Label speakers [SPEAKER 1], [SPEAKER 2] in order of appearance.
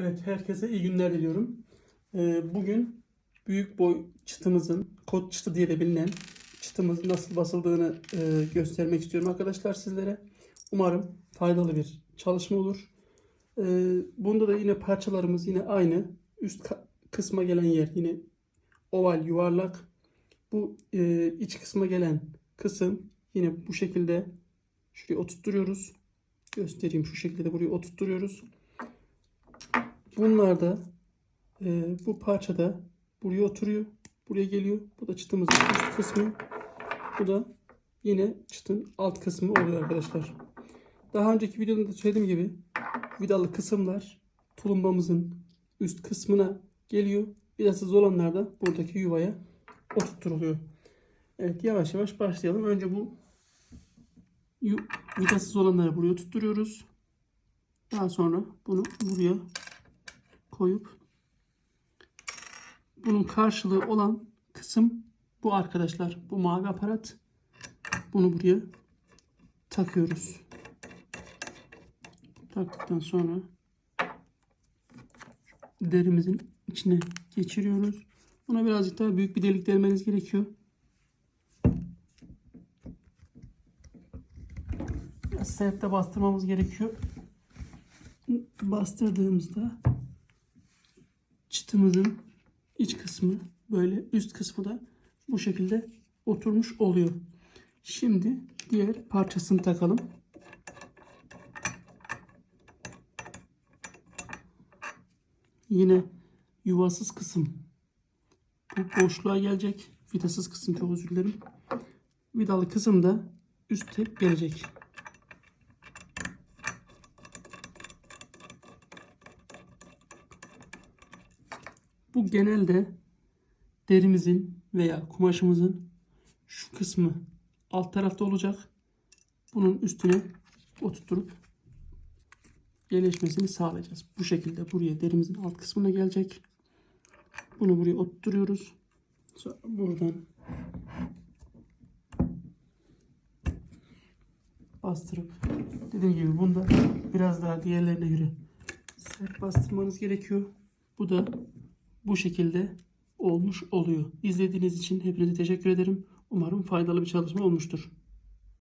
[SPEAKER 1] Evet, herkese iyi günler diliyorum. Ee, bugün büyük boy çıtımızın, kot çıtı diye de bilinen çıtımızın nasıl basıldığını e, göstermek istiyorum arkadaşlar sizlere. Umarım faydalı bir çalışma olur. Ee, bunda da yine parçalarımız yine aynı. Üst kısma gelen yer yine oval, yuvarlak. Bu e, iç kısma gelen kısım yine bu şekilde şuraya oturtturuyoruz. Göstereyim şu şekilde buraya oturtturuyoruz. Bunlar da e, bu parçada buraya oturuyor. Buraya geliyor. Bu da çıtımızın üst kısmı. Bu da yine çıtın alt kısmı oluyor arkadaşlar. Daha önceki videomda da söylediğim gibi vidalı kısımlar tulumbamızın üst kısmına geliyor. Vidasız olanlar da buradaki yuvaya oturtuluyor. Evet yavaş yavaş başlayalım. Önce bu vidasız olanları buraya tutturuyoruz. Daha sonra bunu buraya koyup bunun karşılığı olan kısım bu arkadaşlar. Bu mavi aparat. Bunu buraya takıyoruz. Taktıktan sonra derimizin içine geçiriyoruz. Buna birazcık daha büyük bir delik delmeniz gerekiyor. Biraz sert de bastırmamız gerekiyor. Bastırdığımızda çıtımızın iç kısmı böyle üst kısmı da bu şekilde oturmuş oluyor. Şimdi diğer parçasını takalım. Yine yuvasız kısım bu boşluğa gelecek. Vidasız kısım çok özür dilerim. Vidalı kısım da üstte gelecek. Bu genelde derimizin veya kumaşımızın şu kısmı alt tarafta olacak. Bunun üstüne oturtup yerleşmesini sağlayacağız. Bu şekilde buraya derimizin alt kısmına gelecek. Bunu buraya oturtuyoruz. Buradan bastırıp dediğim gibi bunda biraz daha diğerlerine göre sert bastırmanız gerekiyor. Bu da bu şekilde olmuş oluyor. İzlediğiniz için hepinize teşekkür ederim. Umarım faydalı bir çalışma olmuştur.